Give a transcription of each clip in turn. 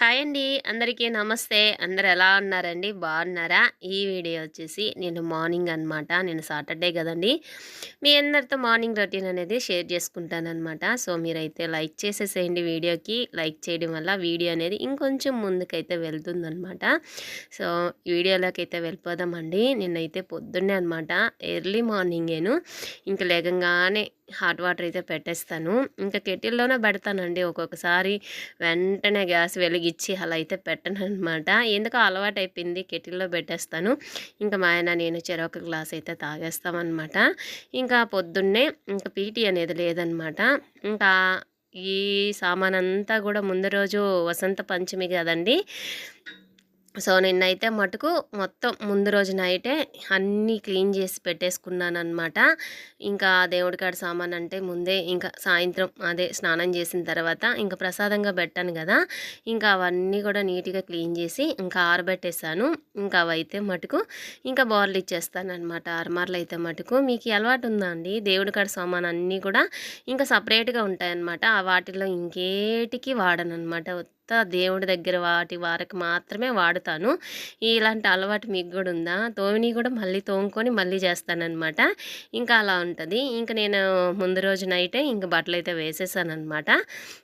Hi అండి. అందరికీ నమస్తే. అందరు ఎలా ఉన్నారండి? బాగున్నారా? ఈ వీడియో వచ్చేసి నేను మార్నింగ్ అనమాట నేను సాటర్డే కదండి. మీ అందరితో మార్నింగ్ రొటీన్ అనేది షేర్ చేసుకుంటానమాట సో మీరైతే లైక్ చేసేసేయండి వీడియోకి. లైక్ చేయడం వల్ల వీడియో అనేది ఇంకొంచెం ముందుకైతే వెళ్తుందనమాట సో వీడియోలోకి అయితే వెళ్ళిపోదామండి. నిన్నైతే పొద్దున్నే అనమాట ఎర్లీ మార్నింగేను. ఇంకా లేకంగానే హాట్ వాటర్ అయితే పెట్టేస్తాను. ఇంకా కెటిల్లోనే పెడతానండి. ఒక్కొక్కసారి వెంటనే గ్యాస్ వెలిగించి అలా అయితే పెట్టను అనమాట ఎందుకో అలవాటు అయిపోయింది కెటిల్లో పెట్టేస్తాను. ఇంకా మా ఆయన నేను చెరొక గ్లాస్ అయితే తాగేస్తామన్నమాట. ఇంకా పొద్దున్నే ఇంకా పీటీ అనేది లేదనమాట ఇంకా ఈ సామాన్ అంతా కూడా ముందు రోజు వసంత పంచమి కదండి. సో నిన్నైతే మటుకు మొత్తం ముందు రోజు నైటే అన్నీ క్లీన్ చేసి పెట్టేసుకున్నాను అనమాట ఇంకా దేవుడి కాడ సామాన్ అంటే ముందే ఇంకా సాయంత్రం అదే స్నానం చేసిన తర్వాత ఇంకా ప్రసాదంగా పెట్టాను కదా. ఇంకా అవన్నీ కూడా నీట్గా క్లీన్ చేసి ఇంకా ఆరబెట్టేసాను ఇంకా అవైతే మటుకు ఇంకా బోర్లు ఇచ్చేస్తాను అనమాట అయితే మటుకు. మీకు అలవాటు ఉందా అండి? దేవుడికాడ సామాన్ అన్నీ కూడా ఇంకా సపరేట్గా ఉంటాయన్నమాట. వాటిలో ఇంకేటికి వాడనమాట అంతా దేవుడి దగ్గర వాటి వారికి మాత్రమే వాడుతాను. ఇలాంటి అలవాటు మీకు కూడా ఉందా? తోమిని కూడా మళ్ళీ తోముకొని మళ్ళీ చేస్తానమాట ఇంకా అలా ఉంటుంది. ఇంకా నేను ముందు రోజు నైటే ఇంక బట్టలు అయితే వేసేసాను అనమాట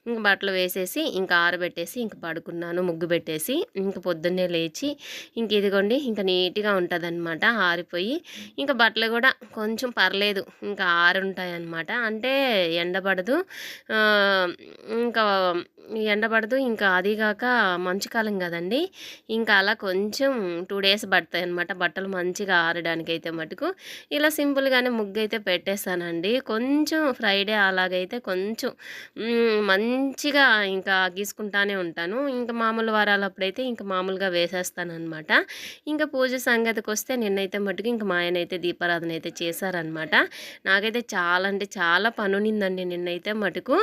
ఇంక బట్టలు వేసేసి ఇంకా ఆరబెట్టేసి ఇంక పడుకున్నాను ముగ్గు పెట్టేసి ఇంక పొద్దున్నే లేచి ఇంక ఇదిగోండి ఇంకా నీట్గా ఉంటుంది అనమాట ఆరిపోయి. ఇంకా బట్టలు కూడా కొంచెం పర్లేదు ఇంకా ఆరుంటాయి అనమాట అంటే ఎండబడదు ఇంకా ఎండబడదు ఇంకా అదిగాక మంచు కాలం కదండి. ఇంకా అలా కొంచెం టూ డేస్ పడతాయి అనమాట బట్టలు మంచిగా ఆరడానికి అయితే మటుకు. ఇలా సింపుల్గానే ముగ్గు అయితే పెట్టేస్తానండి. కొంచెం ఫ్రైడే అలాగైతే కొంచెం మంచిగా ఇంకా గీసుకుంటానే ఉంటాను. ఇంకా మామూలు వారాలప్పుడైతే ఇంకా మామూలుగా వేసేస్తానమాట ఇంకా పూజ సంగతికి వస్తే నిన్నైతే మటుకు ఇంకా మా ఆయన అయితే దీపారాధన అయితే చేశారనమాట నాకైతే చాలా అంటే చాలా పనునిందండి నిన్నైతే మటుకు.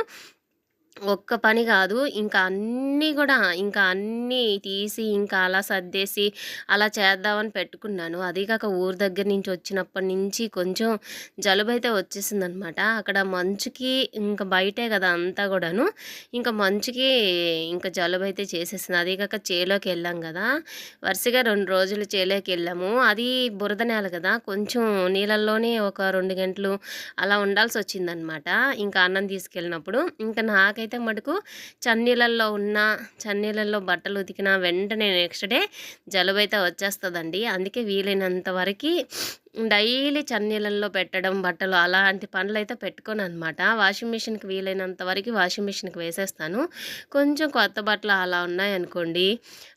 ఒక్క పని కాదు. ఇంకా అన్నీ కూడా ఇంకా అన్నీ తీసి ఇంకా అలా సర్దేసి అలా చేద్దామని పెట్టుకున్నాను. అది కాక ఊరు దగ్గర నుంచి వచ్చినప్పటి నుంచి కొంచెం జలుబు అయితే వచ్చేసిందనమాట. అక్కడ మంచుకి ఇంకా బయటే కదా అంతా కూడాను. ఇంకా మంచుకి ఇంకా జలుబు అయితే చేసేసింది. అదే కాక చేలోకి వెళ్ళాం కదా. వరుసగా రెండు రోజులు చేలోకి వెళ్ళాము. అది బురద నేల కదా. కొంచెం నీళ్ళల్లోనే ఒక రెండు గంటలు అలా ఉండాల్సి వచ్చిందనమాట. ఇంకా అన్నం తీసుకెళ్ళినప్పుడు. ఇంకా నాకైతే నాకైతే మటుకు చన్నీళ్ళల్లో ఉన్న చన్నీళ్ళల్లో బట్టలు ఉతికిన వెంటనే నెక్స్ట్ డే జలుబు అయితే వచ్చేస్తుందండి. అందుకే వీలైనంత వరకు డైలీ చన్నీళ్ళల్లో పెట్టడం బట్టలు అలాంటి పనులు అయితే పెట్టుకోను అనమాట వాషింగ్ మిషన్కి వీలైనంత వరకు వాషింగ్ మిషన్కి వేసేస్తాను. కొంచెం కొత్త బట్టలు అలా ఉన్నాయనుకోండి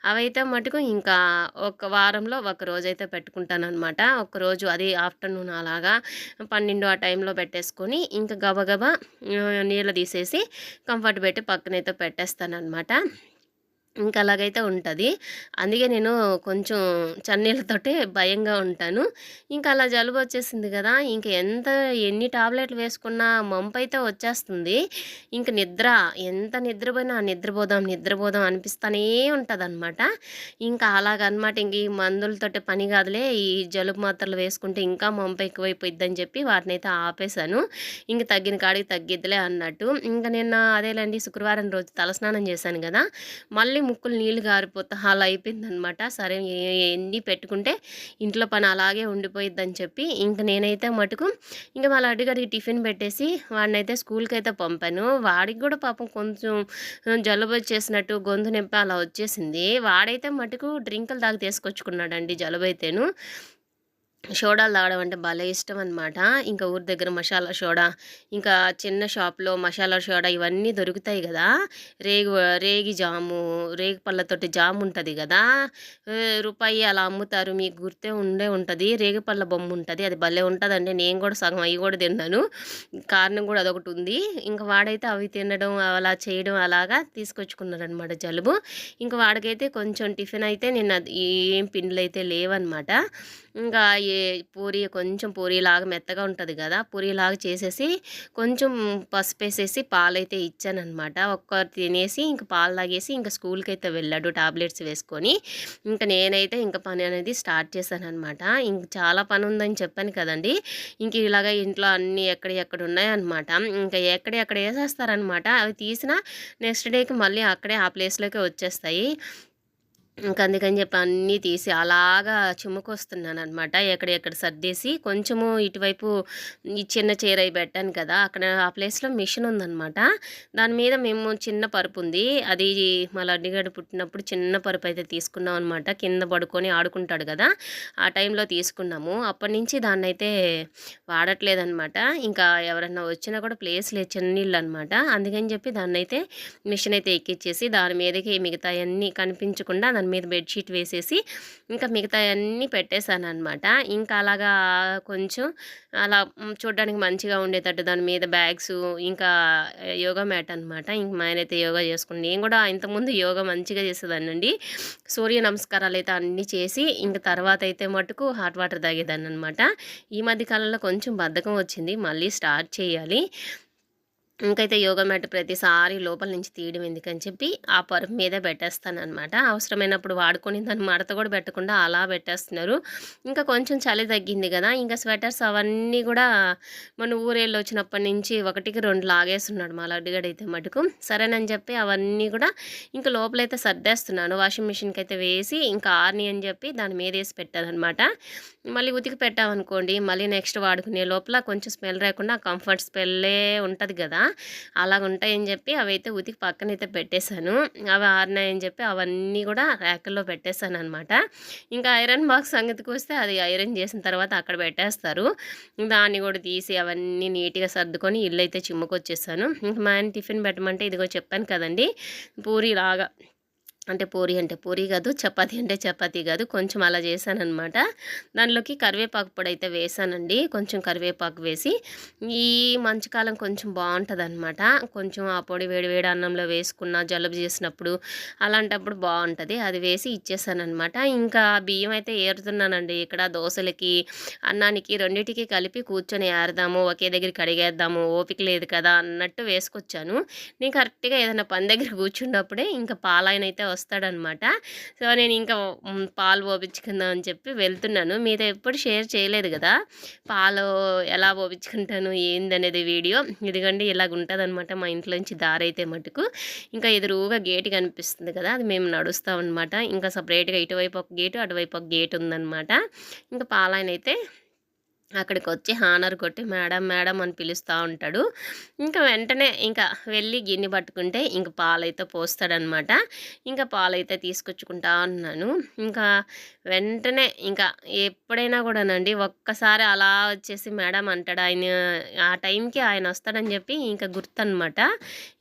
అవైతే మటుకు ఇంకా ఒక వారంలో ఒక రోజు అయితే పెట్టుకుంటాను అనమాట ఒకరోజు అది ఆఫ్టర్నూన్ అలాగా పన్నెండు ఆ టైంలో పెట్టేసుకొని ఇంకా గబగబా నీళ్ళు తీసేసి కంఫర్ట్ పెట్టి పక్కనైతే పెట్టేస్తాను అనమాట ఇంకా అలాగైతే ఉంటుంది. అందుకే నేను కొంచెం చన్నీళ్ళతోటే భయంగా ఉంటాను. ఇంకా అలా జలుబు వచ్చేసింది కదా ఇంకా ఎంత ఎన్ని టాబ్లెట్లు వేసుకున్నా మంపు అయితే వచ్చేస్తుంది. ఇంక నిద్ర ఎంత నిద్రపోయినా నిద్రపోదాం నిద్రపోదాం అనిపిస్తూనే ఉంటుంది అనమాట ఇంకా అలాగనమాట ఇంక ఈ మందులతోటి పని కాదులే ఈ జలుబు మాత్రలు వేసుకుంటే ఇంకా మంపు ఎక్కువైపోయిద్దని చెప్పి వాటిని అయితే ఆపేశాను. ఇంక తగ్గిన కాడికి తగ్గిద్దిలే అన్నట్టు. ఇంకా నిన్న అదేలేండి శుక్రవారం రోజు తలస్నానం చేశాను కదా మళ్ళీ ముక్కులు నీళ్ళు గారిపోతా. అలా అయిపోయిందనమాట సరే ఎన్ని పెట్టుకుంటే ఇంట్లో పని అలాగే ఉండిపోయిద్దని చెప్పి ఇంక నేనైతే మటుకు ఇంకా వాళ్ళ అడిగడికి టిఫిన్ పెట్టేసి వాడిని అయితే స్కూల్కి అయితే పంపాను. వాడికి కూడా పాపం కొంచెం జలుబు వచ్చేసినట్టు గొంతు నొప్పి అలా వచ్చేసింది. వాడైతే మటుకు డ్రింకులు దాకా తీసుకొచ్చుకున్నాడండి జలుబు అయితేను సోడాలు తాగడం అంటే భలే ఇష్టం అనమాట ఇంకా ఊరి దగ్గర మసాలా సోడా ఇంకా చిన్న షాప్లో మసాలా సోడా ఇవన్నీ దొరుకుతాయి కదా. రేగు రేగి జాము రేగి పళ్ళతోటి జాము ఉంటుంది కదా. రూపాయి అలా అమ్ముతారు మీకు గుర్తే ఉండే ఉంటుంది. రేగి పళ్ళ బొమ్మ ఉంటుంది అది భలే ఉంటుందండి. నేను కూడా సగం అవి కూడా తిన్నాను. కారణం కూడా అదొకటి ఉంది. ఇంకా వాడైతే అవి తినడం అలా చేయడం అలాగా తీసుకొచ్చుకున్నారనమాట జలుబు. ఇంకా వాడికైతే కొంచెం టిఫిన్ అయితే నిన్న ఏం పిండ్లు అయితే లేవన్నమాట. ఇంకా పూరి కొంచెం పూరిలాగా మెత్తగా ఉంటుంది కదా పూరిలాగా చేసేసి కొంచెం పసుపు వేసేసి పాలైతే ఇచ్చానమాట ఒక్కరు తినేసి ఇంక పాలు తాగేసి ఇంకా స్కూల్కి అయితే వెళ్ళాడు టాబ్లెట్స్ వేసుకొని. ఇంకా నేనైతే ఇంకా పని అనేది స్టార్ట్ చేశాను అనమాట ఇంక చాలా పని ఉందని చెప్పాను కదండి. ఇంక ఇలాగ ఇంట్లో అన్నీ ఎక్కడ ఎక్కడ ఉన్నాయన్నమాట. ఇంకా ఎక్కడ ఎక్కడ వేసేస్తారనమాట అవి తీసిన నెక్స్ట్ డేకి మళ్ళీ అక్కడే ఆ ప్లేస్లోకి వచ్చేస్తాయి. ఇంక అందుకని చెప్పి అన్నీ తీసి అలాగా చిమ్ముకొస్తున్నాను అనమాట ఎక్కడెక్కడ సర్దేసి కొంచెము ఇటువైపు ఈ చిన్న చీర పెట్టాను కదా అక్కడ ఆ ప్లేస్లో మిషన్ ఉందనమాట దాని మీద మేము చిన్న పరుపు ఉంది. అది మా లడ్డిగడ్డ పుట్టినప్పుడు చిన్న పరుపు అయితే తీసుకున్నాం అనమాట కింద పడుకొని ఆడుకుంటాడు కదా ఆ టైంలో తీసుకున్నాము. అప్పటి నుంచి దాన్ని అయితే వాడట్లేదనమాట ఇంకా ఎవరన్నా వచ్చినా కూడా ప్లేస్ లేదు చిన్నీళ్ళు అనమాట అందుకని చెప్పి దాన్ని అయితే మిషన్ అయితే ఎక్కిచ్చేసి దాని మీదకి మిగతా అన్నీ కనిపించకుండా దాని దాని మీద బెడ్షీట్ వేసేసి ఇంకా మిగతా అన్నీ పెట్టేశాను అనమాట ఇంకా అలాగా కొంచెం అలా చూడడానికి మంచిగా ఉండేటట్టు దాని మీద బ్యాగ్స్ ఇంకా యోగా మ్యాట్ అనమాట ఇంక మా ఆయన అయితే యోగా చేసుకుని నేను కూడా ఇంతకుముందు యోగా మంచిగా చేసేదానండి సూర్య నమస్కారాలు అయితే అన్నీ చేసి ఇంక తర్వాత అయితే మటుకు హాట్ వాటర్ తాగేదాన్ని అనమాట ఈ మధ్య కాలంలో కొంచెం బద్ధకం వచ్చింది. మళ్ళీ స్టార్ట్ చేయాలి. ఇంకైతే యోగా మ్యాట్ ప్రతిసారి లోపల నుంచి తీయడం ఎందుకని చెప్పి ఆ పరుపు మీదే పెట్టేస్తాను అనమాట అవసరమైనప్పుడు వాడుకొని దాన్ని మడత కూడా పెట్టకుండా అలా పెట్టేస్తున్నారు. ఇంకా కొంచెం చలి తగ్గింది కదా ఇంకా స్వెటర్స్ అవన్నీ కూడా మన ఊరేళ్ళు వచ్చినప్పటి నుంచి ఒకటికి రెండు లాగేస్తున్నాడు మా లడ్డుగడైతే మటుకు. సరేనని చెప్పి అవన్నీ కూడా ఇంకా లోపలైతే సర్దేస్తున్నాను. వాషింగ్ మిషన్కి అయితే వేసి ఇంకా ఆర్ని అని చెప్పి దాని మీద వేసి పెట్టానమాట మళ్ళీ ఉతికి పెట్టామనుకోండి మళ్ళీ నెక్స్ట్ వాడుకునే లోపల కొంచెం స్మెల్ రాకుండా కంఫర్ట్ స్మెల్లే ఉంటుంది కదా. అలాగ ఉంటాయని చెప్పి అవి అయితే ఉతికి పక్కన అయితే పెట్టేశాను. అవి ఆరినాయని చెప్పి అవన్నీ కూడా ర్యాకుల్లో పెట్టేశాను అనమాట ఇంకా ఐరన్ బాక్స్ సంగతికి వస్తే అది ఐరన్ చేసిన తర్వాత అక్కడ పెట్టేస్తారు. దాన్ని కూడా తీసి అవన్నీ నీట్గా సర్దుకొని ఇల్లు అయితే చిమ్ముకొచ్చేసాను. ఇంకా మా ఆయన టిఫిన్ పెట్టమంటే ఇదిగో చెప్పాను కదండి పూరి లాగా అంటే పూరి అంటే పూరి కాదు చపాతి అంటే చపాతీ కాదు కొంచెం అలా చేశానమాట దానిలోకి కరివేపాకు పొడి అయితే వేసానండి కొంచెం కరివేపాకు వేసి ఈ మంచుకాలం కొంచెం బాగుంటుంది అనమాట కొంచెం ఆ పొడి వేడి వేడి అన్నంలో వేసుకున్న జలుబు చేసినప్పుడు అలాంటప్పుడు బాగుంటుంది. అది వేసి ఇచ్చేసానమాట ఇంకా బియ్యం అయితే ఏరుతున్నానండి. ఇక్కడ దోశలకి అన్నానికి రెండింటికి కలిపి కూర్చొని ఏరదాము ఒకే దగ్గర కడిగేద్దాము ఓపిక లేదు కదా అన్నట్టు వేసుకొచ్చాను. నేను కరెక్ట్గా ఏదైనా పని దగ్గర కూర్చున్నప్పుడే ఇంకా పాలైన అయితే వస్తాడనమాట. సో నేను ఇంకా పాలు పోపించుకుందాం అని చెప్పి వెళ్తున్నాను. మీతో ఎప్పుడు షేర్ చేయలేదు కదా. పాలు ఎలా పోపించుకుంటాను ఏందనేది వీడియో. ఇదిగండి ఇలాగ ఉంటుంది అనమాట మా ఇంట్లోంచి దారి అయితే మటుకు. ఇంకా ఎదురుగా గేట్ కనిపిస్తుంది కదా అది మేము నడుస్తామన్నమాట ఇంకా సపరేట్గా ఇటువైపు ఒక గేటు అటువైపు ఒక గేట్ ఉందన్నమాట ఇంకా పాలైన అయితే అక్కడికి వచ్చి హానర్ కొట్టి మేడం మేడం అని పిలుస్తూ ఉంటాడు. ఇంకా వెంటనే ఇంకా వెళ్ళి గిన్నె పట్టుకుంటే ఇంక పాలైతే పోస్తాడనమాట. ఇంకా పాలైతే తీసుకొచ్చుకుంటా ఉన్నాను ఇంకా వెంటనే ఇంకా ఎప్పుడైనా కూడానండి ఒక్కసారి అలా వచ్చేసి మేడం అంటాడు. ఆయన ఆ టైంకి ఆయన వస్తాడని చెప్పి ఇంకా గుర్తనమాట.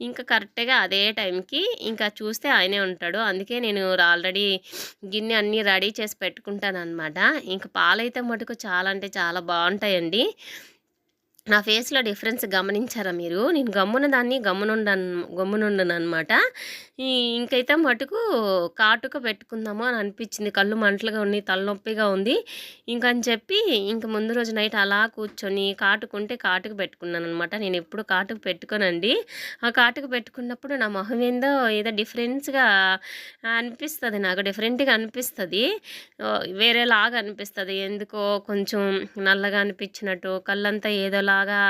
ఇంకా కరెక్ట్గా అదే టైంకి ఇంకా చూస్తే ఆయనే ఉంటాడు. అందుకే నేను ఆల్రెడీ గిన్నె అన్నీ రెడీ చేసి పెట్టుకుంటాను అనమాట ఇంకా పాలైతే మటుకు చాలా అంటే చాలా బాగుంటాయండి. నా ఫేస్లో డిఫరెన్స్ గమనించారా మీరు? నేను గమ్మున దాన్ని గమ్మునుండను గమ్మునుండను అనమాట ఇంకైతే మటుకు కాటుక పెట్టుకుందాము అని అనిపించింది. కళ్ళు మంటలుగా ఉన్నాయి తలనొప్పిగా ఉంది. ఇంకని చెప్పి ఇంక ముందు రోజు నైట్ అలా కూర్చొని కాటుకుంటే కాటుక పెట్టుకున్నాను అనమాట నేను ఎప్పుడు కాటుక పెట్టుకోనండి. ఆ కాటుక పెట్టుకున్నప్పుడు నా మొహం ఏందో ఏదో డిఫరెన్స్గా అనిపిస్తుంది నాకు. డిఫరెంట్గా అనిపిస్తుంది. వేరేలాగా అనిపిస్తుంది. ఎందుకో కొంచెం నల్లగా అనిపించినట్టు కళ్ళంతా ఏదోలా బాగా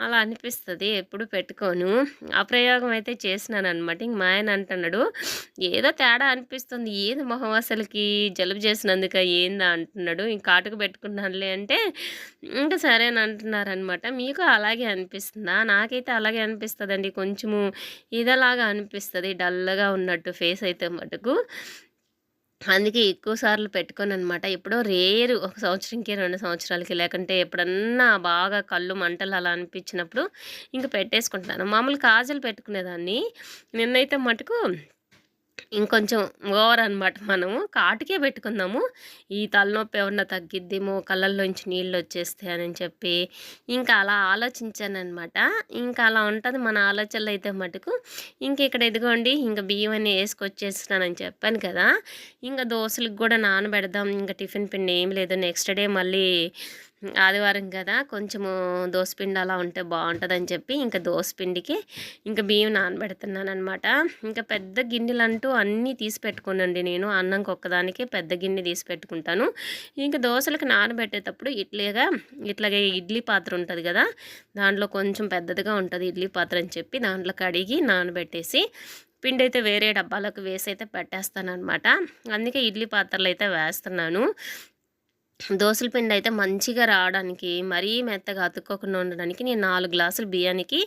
అలా అనిపిస్తుంది. ఎప్పుడు పెట్టుకోను. ఆ ప్రయోగం అయితే చేసినాను అనమాట ఇంక మా ఆయన అంటున్నాడు ఏదో తేడా అనిపిస్తుంది. ఏది మొహం అసలుకి? జలుబు చేసినందుక ఏందా? అంటున్నాడు. ఇంక కాటుకు పెట్టుకున్నానులే అంటే ఇంకా సరే అని అంటున్నారనమాట మీకు అలాగే అనిపిస్తుందా? నాకైతే అలాగే అనిపిస్తుందండి. కొంచెము ఇదలాగా అనిపిస్తుంది. డల్గా ఉన్నట్టు ఫేస్ అయితే మటుకు. అందుకే ఎక్కువ సార్లు పెట్టుకొని అనమాట ఎప్పుడో రేరు ఒక సంవత్సరంకి రెండు సంవత్సరాలకి లేకుంటే ఎప్పుడన్నా బాగా కళ్ళు మంటలు అలా అనిపించినప్పుడు ఇంక పెట్టేసుకుంటాను. మామూలు కాజలు పెట్టుకునేదాన్ని. నిన్నైతే మటుకు ఇంకొంచెం ఓవర్ అనమాట మనము. కాటుకే పెట్టుకుందాము. ఈ తలనొప్పి ఏమన్నా తగ్గిద్దేమో కళ్ళల్లోంచి నీళ్ళు వచ్చేస్తాయని చెప్పి ఇంకా అలా ఆలోచించానమాట ఇంకా అలా ఉంటుంది మన ఆలోచనలు అయితే మటుకు. ఇంక ఇక్కడ ఎదుగోండి ఇంకా బియ్యం అని వేసుకొచ్చేస్తున్నానని చెప్పాను కదా. ఇంకా దోశలకు కూడా నానబెడదాం ఇంకా టిఫిన్ పిండి ఏం లేదు. నెక్స్ట్ డే మళ్ళీ ఆదివారం కదా కొంచెము దోసపిండి అలా ఉంటే బాగుంటుందని చెప్పి ఇంకా దోసపిండికి ఇంకా బియ్యం నానబెడుతున్నాను అనమాట ఇంకా పెద్ద గిన్నెలు అంటూ అన్నీ తీసి పెట్టుకునండి నేను అన్నంకి ఒక్కదానికి పెద్ద గిన్నె తీసి పెట్టుకుంటాను. ఇంకా దోశలకు నానబెట్టేటప్పుడు ఇడ్లీగా ఇట్లాగే ఇడ్లీ పాత్ర ఉంటుంది కదా దాంట్లో కొంచెం పెద్దదిగా ఉంటుంది ఇడ్లీ పాత్ర అని చెప్పి దాంట్లో కడిగి నానబెట్టేసి పిండి అయితే వేరే డబ్బాలకు వేసి అయితే పెట్టేస్తాను అనమాట అందుకే ఇడ్లీ పాత్రలు అయితే వేస్తున్నాను. దోసల పిండి అయితే మంచిగా రావడానికి మరీ మెత్తగా అతుక్కోకుండా ఉండడానికి నేను నాలుగు గ్లాసులు బియ్యానికి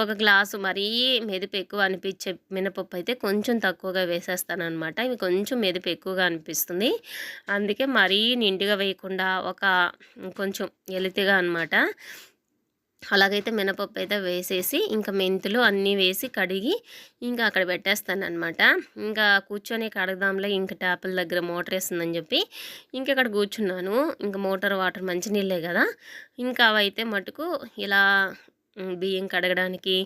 ఒక గ్లాసు మరీ మెదుపు ఎక్కువ అనిపించే మినపప్పు అయితే కొంచెం తక్కువగా వేసేస్తాను అనమాట ఇవి కొంచెం మెదుపు ఎక్కువగా అనిపిస్తుంది. అందుకే మరీ నిండుగా వేయకుండా ఒక కొంచెం ఎలితిగా అనమాట అలాగైతే మినపప్పు అయితే వేసేసి ఇంకా మెంతులు అన్నీ వేసి కడిగి ఇంకా అక్కడ పెట్టేస్తాను అనమాట ఇంకా కూర్చొని కడగదాంలో ఇంకా ట్యాపుల దగ్గర మోటార్ వేస్తుందని చెప్పి ఇంకా అక్కడ కూర్చున్నాను. ఇంకా మోటార్ వాటర్ మంచినీళ్ళే కదా. ఇంకా అవైతే మటుకు ఇలా బియ్యం కడగడానికి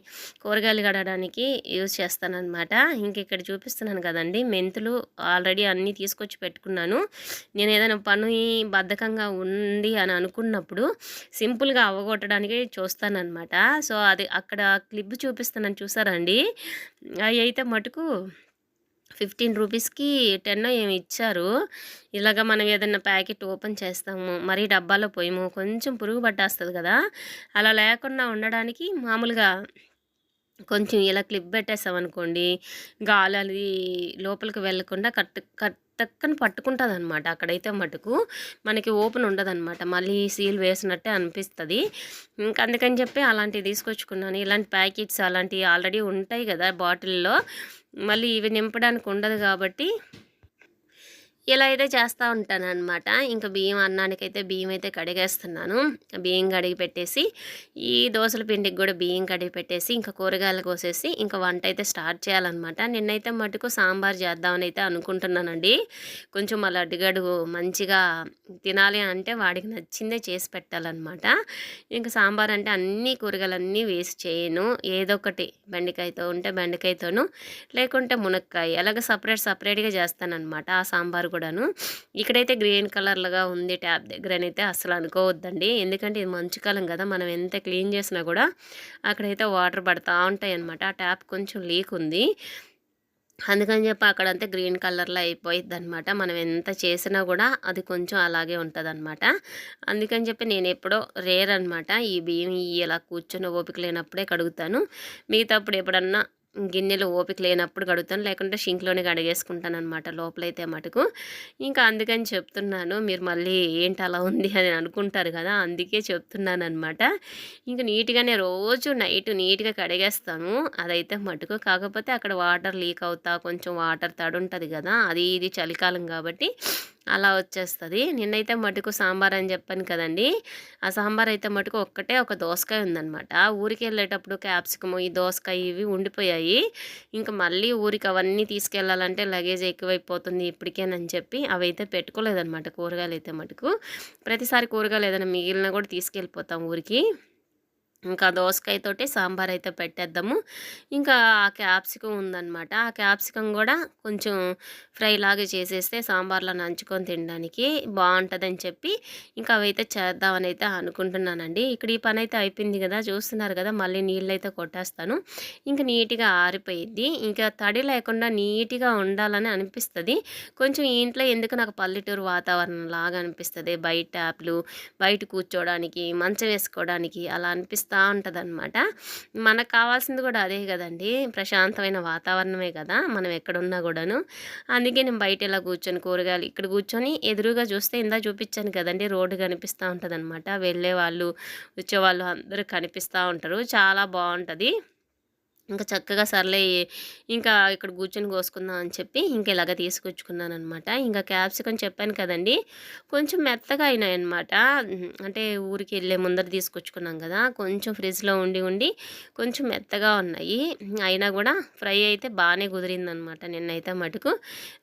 కూరగాయలు కడగడానికి యూజ్ చేస్తానన్నమాట. ఇంక ఇక్కడ చూపిస్తున్నాను కదండి మెంతులు ఆల్రెడీ అన్నీ తీసుకొచ్చి పెట్టుకున్నాను. నేను ఏదైనా పని బద్ధకంగా ఉంది అని అనుకున్నప్పుడు సింపుల్గా అవ్వగొట్టడానికి చూస్తానన్నమాట. సో అది అక్కడ క్లిప్ చూపిస్తున్నాను చూసారండి అవి అయితే మటుకు ఫిఫ్టీన్ రూపీస్కి టెన్ ఏమి ఇచ్చారు. ఇలాగ మనం ఏదైనా ప్యాకెట్ ఓపెన్ చేస్తాము మరీ డబ్బాలో పోయము కొంచెం పురుగు పట్టేస్తుంది కదా. అలా లేకుండా ఉండడానికి మామూలుగా కొంచెం ఇలా క్లిప్ పెట్టేసామనుకోండి గాలి అది లోపలికి వెళ్ళకుండా కట్ కట్ టక్కని పట్టుకుంటుంది అనమాట అక్కడైతే మటుకు. మనకి ఓపెన్ ఉండదన్నమాట మళ్ళీ సీల్ వేసినట్టే అనిపిస్తుంది. ఇంకా అందుకని చెప్పి అలాంటివి తీసుకొచ్చుకున్నాను. ఇలాంటి ప్యాకెట్స్ అలాంటివి ఆల్రెడీ ఉంటాయి కదా బాటిల్లో. మళ్ళీ ఇవి నింపడానికి ఉండదు కాబట్టి ఇలా అయితే చేస్తూ ఉంటాను అనమాట ఇంకా బియ్యం అన్నానికైతే బియ్యం అయితే కడిగేస్తున్నాను. బియ్యం కడిగి పెట్టేసి ఈ దోశల పిండికి కూడా బియ్యం కడిగి పెట్టేసి ఇంకా కూరగాయలు కోసేసి ఇంకా వంట అయితే స్టార్ట్ చేయాలన్నమాట. నిన్నైతే మటుకు సాంబార్ చేద్దామని అయితే అనుకుంటున్నానండి. కొంచెం మళ్ళీ అడ్డుగడు మంచిగా తినాలి అంటే వాడికి నచ్చిందే చేసి పెట్టాలన్నమాట. ఇంకా సాంబార్ అంటే అన్ని కూరగాయలు అన్నీ వేసి చేయను. ఏదో ఒకటి బెండకాయతో ఉంటే బెండకాయతోను లేకుంటే మునక్కాయ అలాగే సపరేట్ సపరేట్గా చేస్తానన్నమాట ఆ సాంబార్ కూడాను. ఇక్కడైతే గ్రీన్ కలర్లుగా ఉంది ట్యాప్ దగ్గరనైతే అసలు అనుకోవద్దండి. ఎందుకంటే ఇది మంచు కాలం కదా మనం ఎంత క్లీన్ చేసినా కూడా అక్కడైతే వాటర్ పడతా ఉంటాయి అనమాట ఆ ట్యాప్ కొంచెం లీక్ ఉంది. అందుకని చెప్పి అక్కడంతా గ్రీన్ కలర్లో అయిపోయిద్ది అనమాట మనం ఎంత చేసినా కూడా అది కొంచెం అలాగే ఉంటుంది అనమాట అందుకని చెప్పి నేను ఎప్పుడో రేర్ అనమాట ఈ బియ్యం ఇలా కూర్చొని ఓపిక లేనప్పుడే కడుగుతాను. మిగతాప్పుడు ఎప్పుడన్నా గిన్నెలు ఓపిక లేనప్పుడు కడుగుతాను లేకుంటే షింక్లోనే కడిగేసుకుంటాను అనమాట లోపలైతే మటుకు. ఇంకా అందుకని చెప్తున్నాను మీరు మళ్ళీ ఏంటి అలా ఉంది అని అనుకుంటారు కదా అందుకే చెప్తున్నాను అనమాట ఇంకా నీట్గానే రోజు నైట్ నీట్గా కడిగేస్తాను అదైతే మటుకు. కాకపోతే అక్కడ వాటర్ లీక్ అవుతా కొంచెం వాటర్ తడి ఉంటుంది కదా అది ఇది చలికాలం కాబట్టి అలా వచ్చేస్తుంది. నిన్నైతే మటుకు సాంబార్ అని చెప్పాను కదండి. ఆ సాంబార్ అయితే మటుకు ఒక్కటే ఒక దోసకాయ ఉందనమాట ఊరికి వెళ్ళేటప్పుడు క్యాప్సికము ఈ దోసకాయ ఇవి ఉండిపోయాయి. ఇంకా మళ్ళీ ఊరికి అవన్నీ తీసుకెళ్ళాలంటే లగేజ్ ఎక్కువైపోతుంది ఇప్పటికేనని చెప్పి అవి అయితే పెట్టుకోలేదనమాట కూరగాయలు అయితే మటుకు. ప్రతిసారి కూరగాయలు ఏదైనా మిగిలిన కూడా తీసుకెళ్ళిపోతాం ఊరికి. ఇంకా దోసకాయతోటి సాంబార్ అయితే పెట్టేద్దాము. ఇంకా ఆ క్యాప్సికం ఉందన్నమాట. ఆ క్యాప్సికం కూడా కొంచెం ఫ్రై లాగా చేసేస్తే సాంబార్లో నంచుకొని తినడానికి బాగుంటుందని చెప్పి ఇంకా అవైతే చేద్దామని అయితే అనుకుంటున్నానండి. ఇక్కడ ఈ పని అయితే అయిపోయింది కదా చూస్తున్నారు కదా మళ్ళీ నీళ్ళు అయితే కొట్టేస్తాను. ఇంకా నీట్గా ఆరిపోయిద్ది. ఇంకా తడి లేకుండా నీట్గా ఉండాలని అనిపిస్తుంది. కొంచెం ఇంట్లో ఎందుకు నాకు పల్లెటూరు వాతావరణం లాగా అనిపిస్తుంది? బయట ట్యాప్లు బయట కూర్చోడానికి మంచం వేసుకోవడానికి అలా అనిపిస్తుంది వస్తూ ఉంటుంది అనమాట మనకు కావాల్సింది కూడా అదే కదండి. ప్రశాంతమైన వాతావరణమే కదా మనం ఎక్కడున్నా కూడాను. అందుకే నేను బయట ఇలా కూర్చొని కూరగాయలు ఇక్కడ కూర్చొని ఎదురుగా చూస్తే ఇందా చూపించాను కదండి. రోడ్డు కనిపిస్తూ ఉంటుంది అనమాట వెళ్ళే వాళ్ళు వచ్చేవాళ్ళు అందరూ కనిపిస్తూ ఉంటారు. చాలా బాగుంటుంది. ఇంకా చక్కగా సర్లే ఇంకా ఇక్కడ కూర్చొని కోసుకుందాం అని చెప్పి ఇంకా ఇలాగ తీసుకొచ్చుకున్నాను అనమాట ఇంకా క్యాప్సికం చెప్పాను కదండి కొంచెం మెత్తగా అయినాయి అనమాట అంటే ఊరికి వెళ్ళే ముందర తీసుకొచ్చుకున్నాం కదా కొంచెం ఫ్రిడ్జ్లో ఉండి ఉండి కొంచెం మెత్తగా ఉన్నాయి. అయినా కూడా ఫ్రై అయితే బాగానే కుదిరిందనమాట నిన్నైతే మటుకు.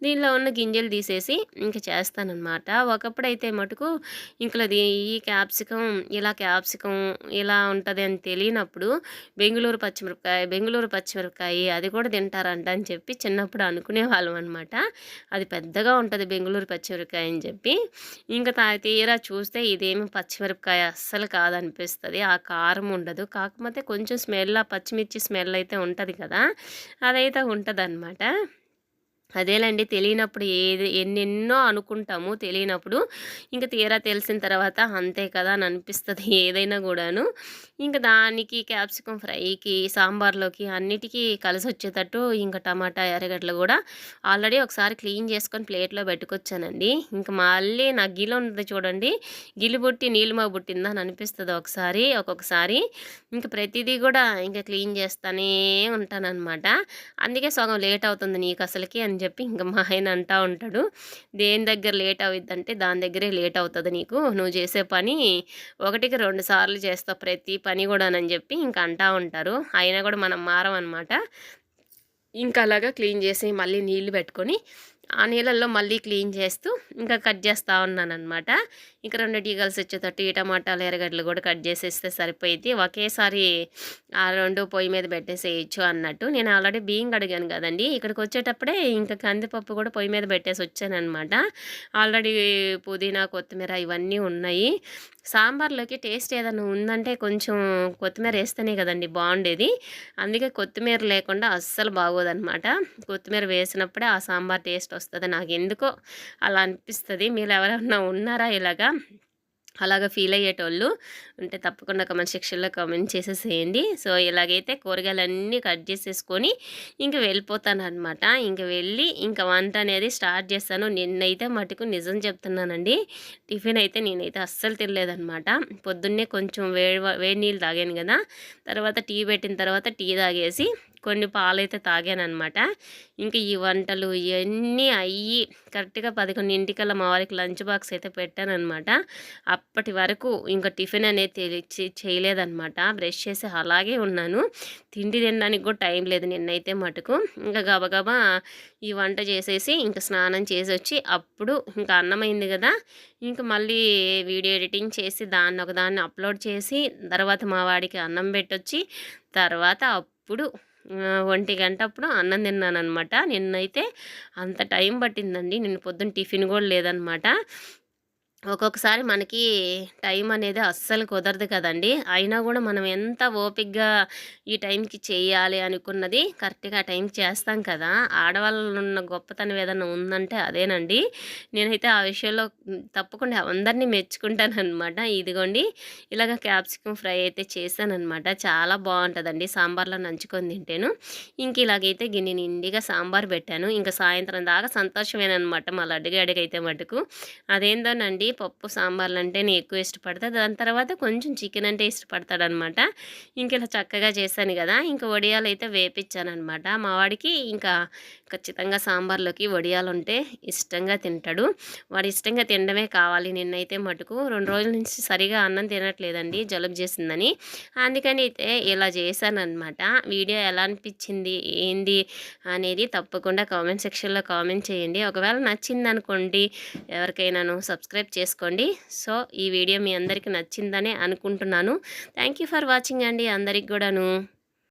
దీనిలో ఉన్న గింజలు తీసేసి ఇంకా చేస్తానమాట అయితే మటుకు ఇంకా ఈ క్యాప్సికం ఇలా క్యాప్సికం ఇలా ఉంటుంది అని తెలియనప్పుడు బెంగళూరు పచ్చిమిరపకాయ బెంగళూరు బెంగళూరు పచ్చిమిరపకాయ అది కూడా తింటారంట అని చెప్పి చిన్నప్పుడు అనుకునే వాళ్ళం అనమాట అది పెద్దగా ఉంటుంది బెంగళూరు పచ్చిమిరపకాయ అని చెప్పి. ఇంకా తీరా చూస్తే ఇదేమి పచ్చిమిరపకాయ అస్సలు కాదనిపిస్తుంది. ఆ కారం ఉండదు. కాకపోతే కొంచెం స్మెల్ ఆ పచ్చిమిర్చి స్మెల్ అయితే ఉంటుంది కదా అదైతే ఉంటుంది అనమాట అదేలండి తెలియనప్పుడు ఏది ఎన్నెన్నో అనుకుంటాము తెలియనప్పుడు. ఇంకా తీరా తెలిసిన తర్వాత అంతే కదా అని అనిపిస్తుంది ఏదైనా కూడాను. ఇంకా దానికి క్యాప్సికం ఫ్రైకి సాంబార్లోకి అన్నిటికీ కలిసి వచ్చేటట్టు ఇంకా టమాటా ఎర్రగడ్డలు కూడా ఆల్రెడీ ఒకసారి క్లీన్ చేసుకొని ప్లేట్లో పెట్టుకొచ్చానండి ఇంకా మళ్ళీ నా గిలు ఉంది చూడండి. గిలి బుట్టి నీళ్ళమా బుట్టిందా అని అనిపిస్తుంది ఒకసారి ఒక్కొక్కసారి. ఇంకా ప్రతిదీ కూడా ఇంకా క్లీన్ చేస్తానే ఉంటానన్నమాట. అందుకే సగం లేట్ అవుతుంది నీకు అసలుకి అని చెప్పి ఇంకా మా ఆయన అంటూ ఉంటాడు. దేని దగ్గర లేట్ అవుద్దంటే దాని దగ్గరే లేట్ అవుతుంది నీకు. నువ్వు చేసే పని ఒకటికి రెండు సార్లు చేస్తావు ప్రతి పని కూడానని చెప్పి ఇంకా అంటూ ఉంటారు. అయినా కూడా మనం మారం అనమాట ఇంకా అలాగా క్లీన్ చేసి మళ్ళీ నీళ్ళు పెట్టుకొని ఆ నీళ్ళల్లో మళ్ళీ క్లీన్ చేస్తూ ఇంకా కట్ చేస్తూ ఉన్నాను అనమాట ఇంకా రెండు టీగల్స్ వచ్చేటట్టు ఈ టమాటాలు ఎర్రగడ్డలు కూడా కట్ చేసేస్తే సరిపోయింది ఒకేసారి ఆ రెండు పొయ్యి మీద పెట్టేసేయచ్చు అన్నట్టు. నేను ఆల్రెడీ బియ్యం అడిగాను కదండి. ఇక్కడికి వచ్చేటప్పుడే ఇంకా కందిపప్పు కూడా పొయ్యి మీద పెట్టేసి వచ్చానమాట ఆల్రెడీ పుదీనా కొత్తిమీర ఇవన్నీ ఉన్నాయి. సాంబార్లోకి టేస్ట్ ఏదైనా ఉందంటే కొంచెం కొత్తిమీర వేస్తేనే కదండి బాగుండేది. అందుకే కొత్తిమీర లేకుండా అస్సలు బాగోదన్నమాట. కొత్తిమీర వేసినప్పుడే ఆ సాంబార్ టేస్ట్ వస్తుంది. నాకు ఎందుకో అలా అనిపిస్తుంది. మీరు ఎవరైనా ఉన్నారా ఇలాగా? అలాగ ఫీల్ అయ్యేటోళ్ళు ఉంటే తప్పకుండా కమెంట్ సెక్షన్లో కమెంట్ చేసేసేయండి. సో ఇలాగైతే కూరగాయలన్నీ కట్ చేసేసుకొని ఇంక వెళ్ళిపోతాను అనమాట ఇంక వెళ్ళి ఇంకా వంట అనేది స్టార్ట్ చేస్తాను. నిన్నైతే మటుకు నిజం చెప్తున్నానండి. టిఫిన్ అయితే నేనైతే అస్సలు తినలేదనమాట పొద్దున్నే కొంచెం వేడి వేడి నీళ్ళు తాగాను కదా. తర్వాత టీ పెట్టిన తర్వాత టీ తాగేసి కొన్ని పాలైతే తాగానమాట ఇంకా ఈ వంటలు ఇవన్నీ అయ్యి కరెక్ట్గా పదకొండింటికల్లా మా వారికి లంచ్ బాక్స్ అయితే పెట్టానమాట అప్పటి వరకు ఇంకా టిఫిన్ అనేది చేయలేదనమాట. బ్రష్ చేసి అలాగే ఉన్నాను. తిండి తినడానికి కూడా టైం లేదు నిన్నైతే మటుకు. ఇంకా గబగబా ఈ వంట చేసేసి ఇంకా స్నానం చేసి వచ్చి అప్పుడు ఇంకా అన్నమైంది కదా. ఇంకా మళ్ళీ వీడియో ఎడిటింగ్ చేసి దాన్ని ఒకదాన్ని అప్లోడ్ చేసి తర్వాత మా వాడికి అన్నం పెట్టొచ్చి తర్వాత అప్పుడు ఒంటి గంట అప్పుడు అన్నం తిన్నాను అనమాట నిన్నైతే అంత టైం పట్టిందండి. నిన్న పొద్దున్న టిఫిన్ కూడా లేదనమాట ఒక్కొక్కసారి మనకి టైం అనేది అస్సలు కుదరదు కదండి. అయినా కూడా మనం ఎంత ఓపిక్గా ఈ టైంకి చేయాలి అనుకున్నది కరెక్ట్గా ఆ టైంకి చేస్తాం కదా. ఆడవాళ్ళున్న గొప్పతనం ఏదైనా ఉందంటే అదేనండి. నేనైతే ఆ విషయంలో తప్పకుండా అందరినీ మెచ్చుకుంటానమాట ఇదిగోండి ఇలాగ క్యాప్సికమ్ ఫ్రై అయితే చేశానమాట చాలా బాగుంటుందండి. సాంబార్లో నంచుకొని తింటాను. ఇంక ఇలాగైతే గిన్నె నిండిగా సాంబార్ పెట్టాను. ఇంకా సాయంత్రం దాకా సంతోషమేనమాట మా లడ్డుగా అడిగైతే మటుకు. అదేందోనండి పప్పు సాంబార్లు అంటేనే నేను ఎక్కువ ఇష్టపడతాను దాని తర్వాత కొంచెం చికెన్ అంటే ఇష్టపడతాడనమాట. ఇంక ఇలా చక్కగా చేశాను కదా. ఇంకా వడియాలు అయితే వేపించానమాట మా వాడికి ఇంకా ఖచ్చితంగా సాంబార్లోకి వడియాలు ఉంటే ఇష్టంగా తింటాడు. వాడు ఇష్టంగా తినడమే కావాలి. నిన్నైతే మటుకు రెండు రోజుల నుంచి సరిగా అన్నం తినట్లేదండి. జలుబు చేసిందని. అందుకని అయితే ఇలా చేశానమాట వీడియో ఎలా అనిపించింది? ఏంది? అనేది తప్పకుండా కామెంట్ సెక్షన్లో కామెంట్ చేయండి. ఒకవేళ నచ్చింది అనుకోండి ఎవరికైనాను సబ్స్క్రైబ్ చేసుకోండి. సో ఈ వీడియో మీ అందరికీ నచ్చిందనే అనుకుంటున్నాను. థ్యాంక్ ఫర్ వాచింగ్ అండి అందరికి కూడాను.